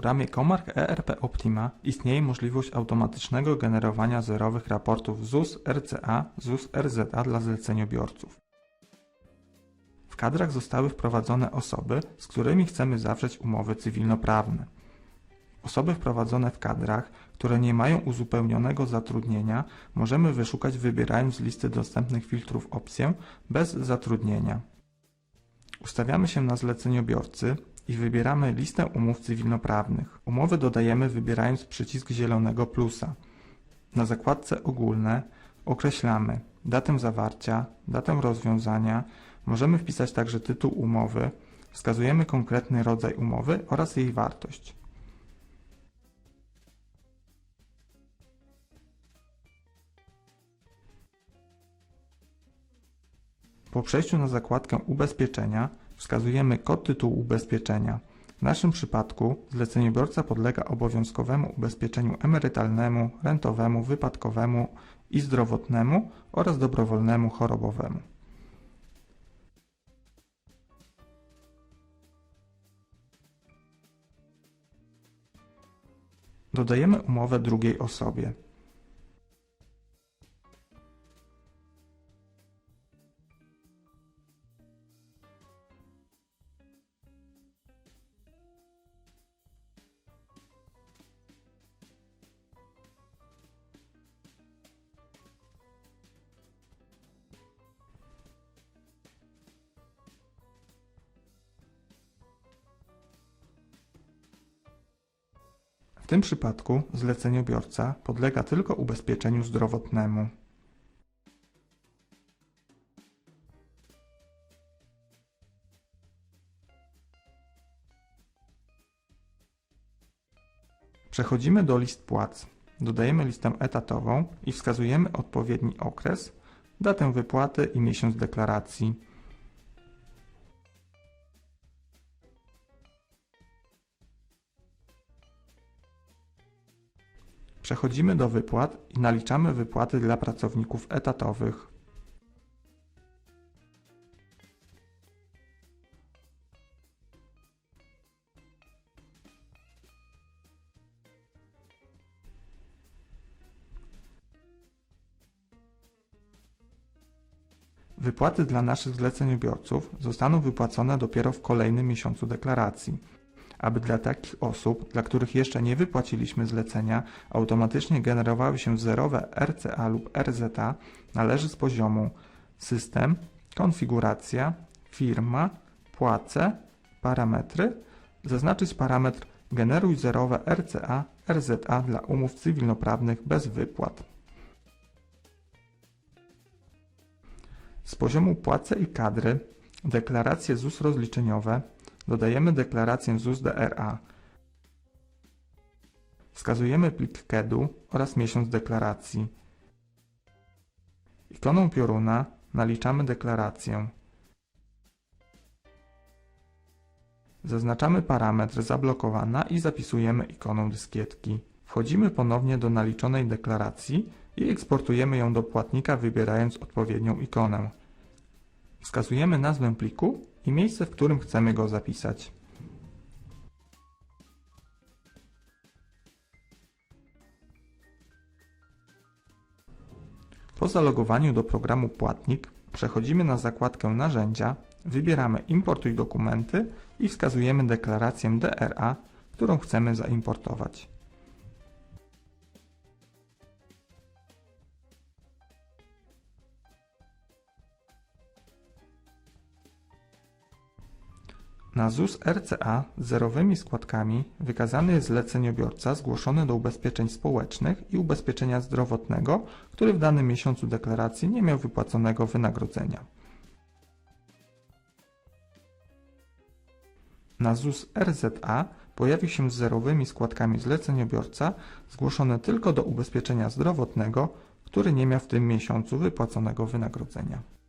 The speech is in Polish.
programie Comarch ERP Optima istnieje możliwość automatycznego generowania zerowych raportów ZUS RCA, ZUS RZA dla zleceniobiorców. W kadrach zostały wprowadzone osoby, z którymi chcemy zawrzeć umowy cywilnoprawne. Osoby wprowadzone w kadrach, które nie mają uzupełnionego zatrudnienia, możemy wyszukać wybierając z listy dostępnych filtrów opcję bez zatrudnienia. Ustawiamy się na zleceniobiorcy i wybieramy listę umów cywilnoprawnych. Umowy dodajemy wybierając przycisk zielonego plusa. Na zakładce ogólne określamy datę zawarcia, datę rozwiązania, możemy wpisać także tytuł umowy, wskazujemy konkretny rodzaj umowy oraz jej wartość. Po przejściu na zakładkę Ubezpieczenia wskazujemy kod tytułu ubezpieczenia. W naszym przypadku zleceniobiorca podlega obowiązkowemu ubezpieczeniu emerytalnemu, rentowemu, wypadkowemu i zdrowotnemu oraz dobrowolnemu chorobowemu. Dodajemy umowę drugiej osobie. Tym przypadku zleceniobiorca podlega tylko ubezpieczeniu zdrowotnemu. Przechodzimy do list płac. Dodajemy listę etatową i wskazujemy odpowiedni okres, datę wypłaty i miesiąc deklaracji. Przechodzimy do wypłat i naliczamy wypłaty dla pracowników etatowych. Wypłaty dla naszych zleceniobiorców zostaną wypłacone dopiero w kolejnym miesiącu deklaracji aby dla takich osób, dla których jeszcze nie wypłaciliśmy zlecenia, automatycznie generowały się zerowe RCA lub RZA, należy z poziomu System, Konfiguracja, Firma, Płace, Parametry zaznaczyć parametr Generuj zerowe RCA, RZA dla umów cywilnoprawnych bez wypłat. Z poziomu Płace i Kadry deklaracje ZUS rozliczeniowe Dodajemy deklarację ZUS DRA. Wskazujemy plik KEDU oraz miesiąc deklaracji. Ikoną pioruna naliczamy deklarację. Zaznaczamy parametr zablokowana i zapisujemy ikoną dyskietki. Wchodzimy ponownie do naliczonej deklaracji i eksportujemy ją do płatnika wybierając odpowiednią ikonę. Wskazujemy nazwę pliku i miejsce, w którym chcemy go zapisać. Po zalogowaniu do programu Płatnik przechodzimy na zakładkę Narzędzia, wybieramy Importuj dokumenty i wskazujemy deklarację DRA, którą chcemy zaimportować. Na ZUS RCA z zerowymi składkami wykazany jest zleceniobiorca zgłoszony do ubezpieczeń społecznych i ubezpieczenia zdrowotnego, który w danym miesiącu deklaracji nie miał wypłaconego wynagrodzenia. Na ZUS RZA pojawił się z zerowymi składkami zleceniobiorca zgłoszony tylko do ubezpieczenia zdrowotnego, który nie miał w tym miesiącu wypłaconego wynagrodzenia.